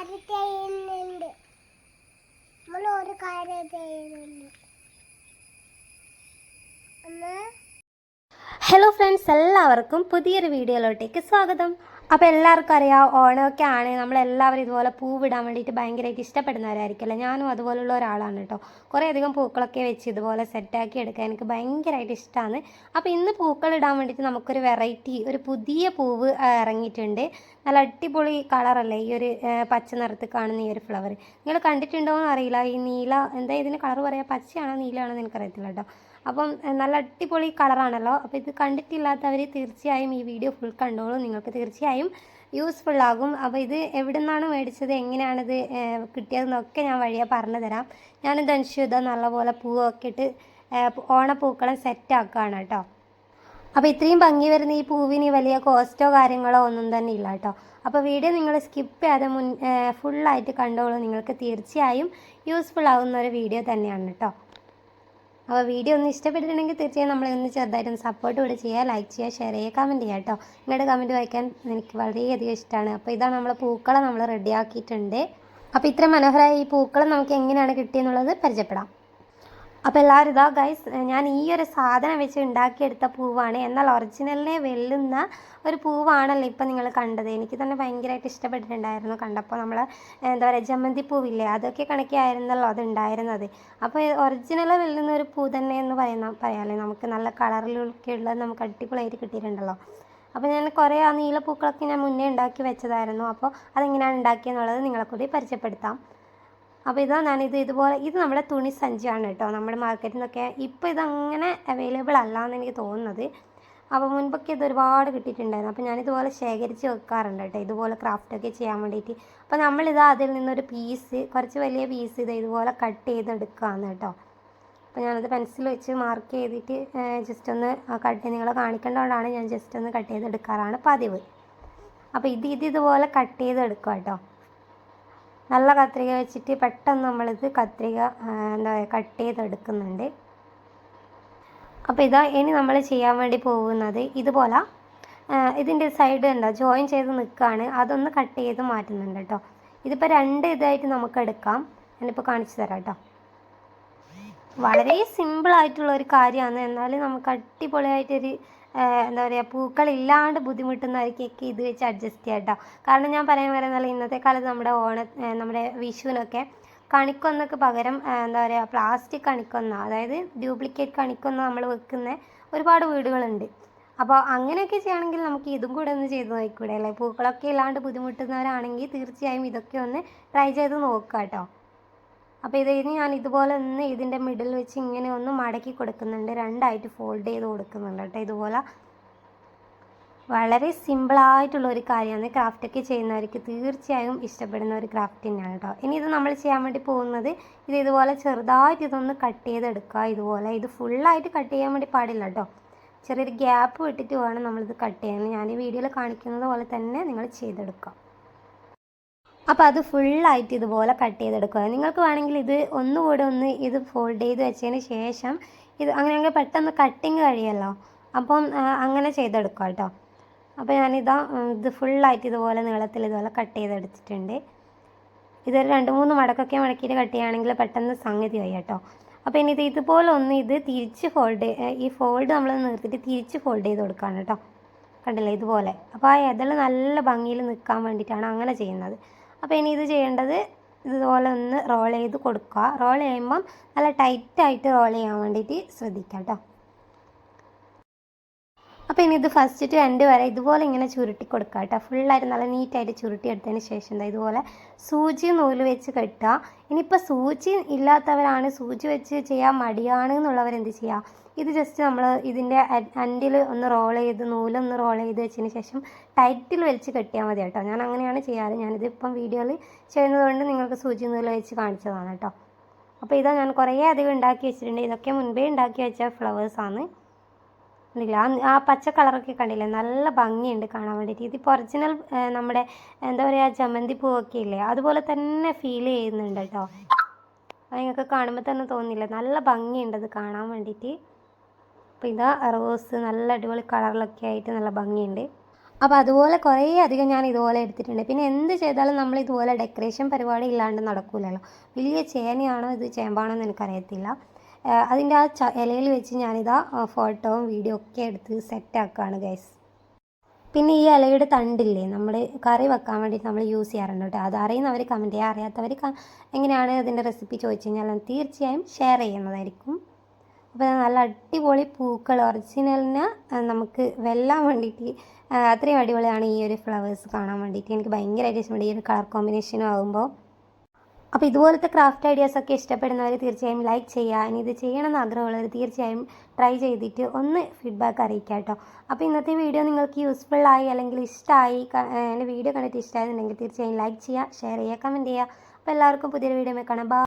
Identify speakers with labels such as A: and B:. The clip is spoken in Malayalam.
A: കാര്യം ചെയ്യുന്നുണ്ട് നമ്മൾ ഒരു കാര്യം ചെയ്യുന്നുണ്ട് ഒന്ന്
B: ഹലോ ഫ്രണ്ട്സ് എല്ലാവർക്കും പുതിയൊരു വീഡിയോയിലോട്ടേക്ക് സ്വാഗതം. അപ്പോൾ എല്ലാവർക്കും അറിയാം ഓണമൊക്കെ ആണ്. നമ്മളെല്ലാവരും ഇതുപോലെ പൂവിടാൻ വേണ്ടിയിട്ട് ഭയങ്കരമായിട്ട് ഇഷ്ടപ്പെടുന്നവരായിരിക്കില്ലേ ഞാനും അതുപോലുള്ള ഒരാളാണ് കേട്ടോ. കുറേ അധികം പൂക്കളൊക്കെ വെച്ച് ഇതുപോലെ സെറ്റാക്കി എടുക്കാൻ എനിക്ക് ഭയങ്കരമായിട്ട് ഇഷ്ടമാണ് അപ്പോൾ ഇന്ന് പൂക്കൾ ഇടാൻ വേണ്ടിയിട്ട് നമുക്കൊരു വെറൈറ്റി ഒരു പുതിയ പൂവ് ഇറങ്ങിയിട്ടുണ്ട്. നല്ല അടിപൊളി കളറല്ലേ ഈ ഒരു പച്ച നിറത്തിൽ കാണുന്ന ഈ ഒരു ഫ്ലവർ നിങ്ങൾ കണ്ടിട്ടുണ്ടോ എന്ന് അറിയില്ല. ഈ നീല എന്താ ഇതിന് കളർ പറയാം? പച്ചയാണോ നീലയാണോ എന്ന് എനിക്കറിയത്തില്ല കേട്ടോ. അപ്പം നല്ല അടിപൊളി കളറാണല്ലോ. അപ്പോൾ ഇത് കണ്ടിട്ടില്ലാത്തവർ തീർച്ചയായും ഈ വീഡിയോ ഫുൾ കണ്ടോളൂ. നിങ്ങൾക്ക് തീർച്ചയായും യൂസ്ഫുൾ ആകും. അപ്പോൾ ഇത് എവിടെ നിന്നാണ് മേടിച്ചത് എങ്ങനെയാണിത് കിട്ടിയതെന്നൊക്കെ ഞാൻ വഴിയെ പറഞ്ഞു തരാം. ഞാനിത് അനുശ്ചിത നല്ലപോലെ പൂവൊക്കെ ഇട്ട് സെറ്റ് സെറ്റാക്കുകയാണ് കേട്ടോ. അപ്പോൾ ഇത്രയും ഭംഗി വരുന്ന ഈ പൂവിന് വലിയ കോസ്റ്റോ കാര്യങ്ങളോ ഒന്നും തന്നെ ഇല്ല കേട്ടോ. അപ്പോൾ വീഡിയോ നിങ്ങൾ സ്കിപ്പ് ചെയ്യാതെ മുൻ ഫുള്ളായിട്ട് കണ്ടോളൂ. നിങ്ങൾക്ക് തീർച്ചയായും യൂസ്ഫുൾ ആവുന്ന ഒരു വീഡിയോ തന്നെയാണ് കേട്ടോ. അപ്പോൾ വീഡിയോ ഒന്ന് ഇഷ്ടപ്പെട്ടിട്ടുണ്ടെങ്കിൽ തീർച്ചയായും നമ്മളെ ഒന്ന് ചെറുതായിട്ടൊന്ന് സപ്പോർട്ട് കൂടെ ചെയ്യുക ലൈക്ക് ചെയ്യുക ഷെയർ ചെയ്യുക കമന്റ് ചെയ്യുക കേട്ടോ. നിങ്ങളുടെ കമന്റ് വായിക്കാൻ എനിക്ക് വളരെയധികം ഇഷ്ടമാണ്. അപ്പോൾ ഇതാണ് നമ്മൾ പൂക്കളം നമ്മൾ റെഡിയാക്കിയിട്ടുണ്ട് അപ്പോൾ ഇത്ര മനോഹരമായ ഈ പൂക്കളം നമുക്ക് എങ്ങനെയാണ് കിട്ടിയെന്നുള്ളത് പരിചയപ്പെടാം. അപ്പോൾ എല്ലാവരും ഇതാ ഗൈസ് ഞാൻ ഈ ഒരു സാധനം വെച്ച് ഉണ്ടാക്കിയെടുത്ത പൂവാണ്. എന്നാൽ ഒറിജിനലിനെ വെല്ലുന്ന ഒരു പൂവാണല്ലോ ഇപ്പം നിങ്ങൾ കണ്ടത്. എനിക്ക് തന്നെ ഭയങ്കരമായിട്ട് ഇഷ്ടപ്പെട്ടിട്ടുണ്ടായിരുന്നു. കണ്ടപ്പോൾ നമ്മൾ എന്താ പറയുക ജമന്തി പൂവില്ലേ അതൊക്കെ കണക്കായിരുന്നല്ലോ അത് ഉണ്ടായിരുന്നത് അപ്പോൾ ഒറിജിനൽ വെല്ലുന്ന ഒരു പൂ തന്നെ എന്ന് പറയുന്ന പറയാമല്ലേ നമുക്ക് നല്ല കളറിലൊക്കെ ഉള്ളത് നമുക്ക് അടിപൊളിയായിട്ട് കിട്ടിയിട്ടുണ്ടല്ലോ. അപ്പോൾ ഞാൻ കുറേ ആ നീലപ്പൂക്കളൊക്കെ ഞാൻ മുന്നേ ഉണ്ടാക്കി വെച്ചതായിരുന്നു. അപ്പോൾ അതെങ്ങനെയാണ് ഉണ്ടാക്കിയെന്നുള്ളത് നിങ്ങളെ കൂടി പരിചയപ്പെടുത്താം. അപ്പോൾ ഇതാ ഞാനിത് ഇതുപോലെ ഇത് നമ്മുടെ തുണി സഞ്ചിയാണ് കേട്ടോ. നമ്മുടെ മാർക്കറ്റിൽ നിന്നൊക്കെ ഇപ്പോൾ ഇതങ്ങനെ അവൈലബിൾ അല്ല എന്ന് എനിക്ക് തോന്നുന്നത്. അപ്പോൾ മുൻപൊക്കെ ഇത് ഒരുപാട് കിട്ടിയിട്ടുണ്ടായിരുന്നു. അപ്പോൾ ഞാനിതുപോലെ ശേഖരിച്ച് വെക്കാറുണ്ട് കേട്ടോ. ഇതുപോലെ ക്രാഫ്റ്റൊക്കെ ചെയ്യാൻ വേണ്ടിയിട്ട്. അപ്പോൾ നമ്മളിത് അതിൽ നിന്നൊരു പീസ് കുറച്ച് വലിയ പീസ് ഇത് ഇതുപോലെ കട്ട് ചെയ്തെടുക്കുകയാണ് കേട്ടോ. അപ്പോൾ ഞാനത് പെൻസിൽ വെച്ച് മാർക്ക് ചെയ്തിട്ട് ജസ്റ്റ് ഒന്ന് കട്ട് നിങ്ങളെ കാണിക്കേണ്ടതുകൊണ്ടാണ് ഞാൻ ജസ്റ്റ് ഒന്ന് കട്ട് ചെയ്തെടുക്കാറാണ് പതിവ്. അപ്പോൾ ഇത് ഇത് ഇതുപോലെ കട്ട് ചെയ്തെടുക്കുക കേട്ടോ. നല്ല കത്രിക വെച്ചിട്ട് പെട്ടെന്ന് നമ്മളിത് കത്രിക എന്താ പറയുക കട്ട് ചെയ്തെടുക്കുന്നുണ്ട്. അപ്പോൾ ഇതാ ഇനി നമ്മൾ ചെയ്യാൻ വേണ്ടി പോകുന്നത് ഇതുപോലെ. ഇതിന്റെ സൈഡ് ഉണ്ടോ ജോയിൻ ചെയ്ത് നിൽക്കുകയാണ് അതൊന്ന് കട്ട് ചെയ്ത് മാറ്റുന്നുണ്ട് കേട്ടോ. ഇതിപ്പോൾ രണ്ട് ഇതായിട്ട് നമുക്ക് എടുക്കാം. ഞാനിപ്പോൾ കാണിച്ചു തരാം കേട്ടോ. വളരെ സിമ്പിളായിട്ടുള്ള ഒരു കാര്യമാണ്. എന്നാലും നമുക്ക് അടിപൊളിയായിട്ടൊരു എന്താ പറയുക പൂക്കളില്ലാണ്ട് ബുദ്ധിമുട്ടുന്നവർക്കൊക്കെ ഇത് വെച്ച് അഡ്ജസ്റ്റ് ചെയ്യാം കേട്ടോ കാരണം ഞാൻ പറയാൻ വരുന്നത് ഇന്നത്തെ കാലത്ത് നമ്മുടെ ഓണ നമ്മുടെ വിഷുവിനൊക്കെ കണിക്കൊന്നൊക്കെ പകരം എന്താ പറയുക പ്ലാസ്റ്റിക് കണിക്കൊന്ന അതായത് ഡ്യൂപ്ലിക്കേറ്റ് കണിക്കൊന്ന നമ്മൾ വെക്കുന്ന ഒരുപാട് വീടുകളുണ്ട്. അപ്പോൾ അങ്ങനെയൊക്കെ ചെയ്യുകയാണെങ്കിൽ നമുക്ക് ഇതും കൂടെ ഒന്ന് ചെയ്ത് നോക്കിക്കൂടെ അല്ലേ? പൂക്കളൊക്കെ ഇല്ലാണ്ട് ബുദ്ധിമുട്ടുന്നവരാണെങ്കിൽ തീർച്ചയായും ഇതൊക്കെ ഒന്ന് ട്രൈ ചെയ്ത് നോക്കുക കേട്ടോ അപ്പോൾ ഇത് ഇനി ഞാൻ ഇതുപോലെ ഒന്ന് ഇതിന്റെ മിഡിൽ വെച്ച് ഇങ്ങനെ ഒന്ന് മടക്കി കൊടുക്കുന്നുണ്ട്. രണ്ടായിട്ട് ഫോൾഡ് ചെയ്ത് കൊടുക്കുന്നുണ്ട് കേട്ടോ. ഇതുപോലെ വളരെ സിമ്പിളായിട്ടുള്ള ഒരു കാര്യമാണ്. ക്രാഫ്റ്റൊക്കെ ചെയ്യുന്നവർക്ക് തീർച്ചയായും ഇഷ്ടപ്പെടുന്ന ഒരു ക്രാഫ്റ്റ് തന്നെയാണ് കേട്ടോ. ഇനി ഇത് നമ്മൾ ചെയ്യാൻ വേണ്ടി പോകുന്നത് ഇത് ഇതുപോലെ ചെറുതായിട്ട് ഇതൊന്ന് കട്ട് ചെയ്തെടുക്കുക. ഇതുപോലെ ഇത് ഫുള്ളായിട്ട് കട്ട് ചെയ്യാൻ വേണ്ടി പാടില്ല കേട്ടോ. ചെറിയൊരു ഗ്യാപ്പ് വിട്ടിട്ട് വേണം നമ്മളിത് കട്ട് ചെയ്യാൻ. ഞാൻ ഈ വീഡിയോയിൽ കാണിക്കുന്നത് പോലെ തന്നെ നിങ്ങൾ ചെയ്തെടുക്കുക. അപ്പോൾ അത് ഫുള്ളായിട്ട് ഇതുപോലെ കട്ട് ചെയ്തെടുക്കുക. നിങ്ങൾക്ക് വേണമെങ്കിൽ ഇത് ഒന്നുകൂടെ ഒന്ന് ഇത് ഫോൾഡ് ചെയ്ത് വെച്ചതിന് ശേഷം ഇത് അങ്ങനെയാണെങ്കിൽ പെട്ടെന്ന് കട്ടിങ് കഴിയല്ലോ. അപ്പം അങ്ങനെ ചെയ്തെടുക്കുക കേട്ടോ. അപ്പോൾ ഞാനിതാ ഇത് ഫുള്ളായിട്ട് ഇതുപോലെ നീളത്തിൽ ഇതുപോലെ കട്ട് ചെയ്തെടുത്തിട്ടുണ്ട്. ഇതൊരു രണ്ട് മൂന്ന് മടക്കൊക്കെ മടക്കിയിട്ട് കട്ട് ചെയ്യുകയാണെങ്കിൽ പെട്ടെന്ന് സംഗതി ആയി കേട്ടോ. അപ്പോൾ ഇനി ഇത് ഇതുപോലെ ഒന്ന് ഇത് തിരിച്ച് ഫോൾഡ് ഈ ഫോൾഡ് നമ്മൾ നിർത്തിയിട്ട് തിരിച്ച് ഫോൾഡ് ചെയ്ത് കൊടുക്കുകയാണ് കേട്ടോ. കണ്ടില്ലേ? ഇതുപോലെ. അപ്പോൾ ആ ഇതൾ നല്ല ഭംഗിയിൽ നിൽക്കാൻ വേണ്ടിയിട്ടാണ് അങ്ങനെ ചെയ്യുന്നത്. അപ്പോൾ ഇനി ഇത് ചെയ്യേണ്ടത് ഇതുപോലെ ഒന്ന് റോൾ ചെയ്ത് കൊടുക്കുക. റോൾ ചെയ്യുമ്പം നല്ല ടൈറ്റായിട്ട് റോൾ ചെയ്യാൻ വേണ്ടിയിട്ട് ശ്രദ്ധിക്കാം കേട്ടോ. അപ്പോൾ ഇനി ഇത് ഫസ്റ്റ് ടു എൻഡ് വരെ ഇതുപോലെ ഇങ്ങനെ ചുരുട്ടി കൊടുക്കുക കേട്ടോ ഫുള്ളായിട്ട് നല്ല നീറ്റായിട്ട് ചുരുട്ടി എടുത്തതിന് ശേഷം എന്താ ഇതുപോലെ സൂചി നൂൽ വെച്ച് കെട്ടുക. ഇനിയിപ്പോൾ സൂചി ഇല്ലാത്തവരാണ് സൂചി വെച്ച് ചെയ്യാൻ മടിയാണ് എന്നുള്ളവർ എന്ത് ചെയ്യുക ഇത് ജസ്റ്റ് നമ്മൾ ഇതിന്റെ അൻഡിൽ ഒന്ന് റോൾ ചെയ്ത് നൂലൊന്ന് റോൾ ചെയ്ത് വെച്ചതിന് ശേഷം ടൈറ്റിൽ വലിച്ച് കെട്ടിയാൽ മതി കേട്ടോ. ഞാൻ അങ്ങനെയാണ് ചെയ്യാറ്. ഞാനിത് ഇപ്പം വീഡിയോയിൽ ചെയ്യുന്നതുകൊണ്ട് നിങ്ങൾക്ക് സൂചി നൂൽ വെച്ച് കാണിച്ചതാണ് കേട്ടോ. അപ്പോൾ ഇതാ ഞാൻ കുറേ അധികം ഉണ്ടാക്കി വെച്ചിട്ടുണ്ട്. ഇതൊക്കെ മുൻപേ ഉണ്ടാക്കി വെച്ച ഫ്ലവേഴ്സാണ് കണ്ടില്ല? ആ ആ പച്ച കളറൊക്കെ കണ്ടില്ലേ? നല്ല ഭംഗിയുണ്ട് കാണാൻ വേണ്ടിയിട്ട്. ഇതിപ്പോൾ ഒറിജിനൽ നമ്മുടെ എന്താ പറയുക ജമന്തി പൂവൊക്കെ ഇല്ലേ അതുപോലെ തന്നെ ഫീൽ ചെയ്യുന്നുണ്ട് കേട്ടോ. അത് നിങ്ങൾക്ക് കാണുമ്പോൾ തന്നെ തോന്നില്ല? നല്ല ഭംഗിയുണ്ട് അത് കാണാൻ വേണ്ടിയിട്ട്. അപ്പോൾ ഇതാ റോസ് നല്ല അടിപൊളി കളറിലൊക്കെ ആയിട്ട് നല്ല ഭംഗിയുണ്ട്. അപ്പോൾ അതുപോലെ കുറേ അധികം ഞാൻ ഇതുപോലെ എടുത്തിട്ടുണ്ട്. പിന്നെ എന്ത് ചെയ്താലും നമ്മൾ ഇതുപോലെ ഡെക്കറേഷൻ പരിപാടി ഇല്ലാണ്ട് നടക്കില്ലല്ലോ വലിയ ചേനയാണോ ഇത് ചേമ്പാണോ എന്ന് എനിക്കറിയത്തില്ല. അതിന്റെ ആ ച ഇലയിൽ വെച്ച് ഞാനിതാ ആ, ഫോട്ടോവും വീഡിയോ ഒക്കെ എടുത്ത് സെറ്റാക്കുകയാണ് ഗൈസ് പിന്നെ ഈ ഇലയുടെ തണ്ടില്ലേ നമ്മൾ കറി വെക്കാൻ വേണ്ടിയിട്ട് നമ്മൾ യൂസ് ചെയ്യാറുണ്ട് കേട്ടോ. അത് അറിയുന്നവർ കമന്റ് ചെയ്യുക അറിയാത്തവർ എങ്ങനെയാണ് അതിന്റെ റെസിപ്പി ചോദിച്ചു കഴിഞ്ഞാൽ ഞാൻ തീർച്ചയായും ഷെയർ ചെയ്യുന്നതായിരിക്കും. അപ്പോൾ നല്ല അടിപൊളി പൂക്കൾ ഒറിജിനലിന് നമുക്ക് വെല്ലാൻ വേണ്ടിയിട്ട് അത്രയും അടിപൊളിയാണ് ഈ ഒരു ഫ്ലവേഴ്സ് കാണാൻ വേണ്ടിയിട്ട്. എനിക്ക് ഭയങ്കരമായിട്ട് ഇഷ്ടമുണ്ട് ഈ ഒരു കളർ കോമ്പിനേഷനും ആകുമ്പോൾ അപ്പോൾ ഇതുപോലത്തെ ക്രാഫ്റ്റ് ഐഡിയാസൊക്കെ ഇഷ്ടപ്പെടുന്നവർ തീർച്ചയായും ലൈക്ക് ചെയ്യുക. ഇനി ഇത് ചെയ്യണമെന്ന് ആഗ്രഹമുള്ളവർ തീർച്ചയായും ട്രൈ ചെയ്തിട്ട് ഒന്ന് ഫീഡ്ബാക്ക് അറിയിക്കുക കേട്ടോ അപ്പോൾ ഇന്നത്തെ വീഡിയോ നിങ്ങൾക്ക് യൂസ്ഫുൾ ആയി അല്ലെങ്കിൽ ഇഷ്ടമായി എന്റെ വീഡിയോ കണ്ടിട്ട് ഇഷ്ടമായിരുന്നുണ്ടെങ്കിൽ തീർച്ചയായും ലൈക്ക് ചെയ്യുക ഷെയർ ചെയ്യുക കമന്റ് ചെയ്യുക. അപ്പോൾ എല്ലാവർക്കും പുതിയൊരു വീഡിയോ കാണാം.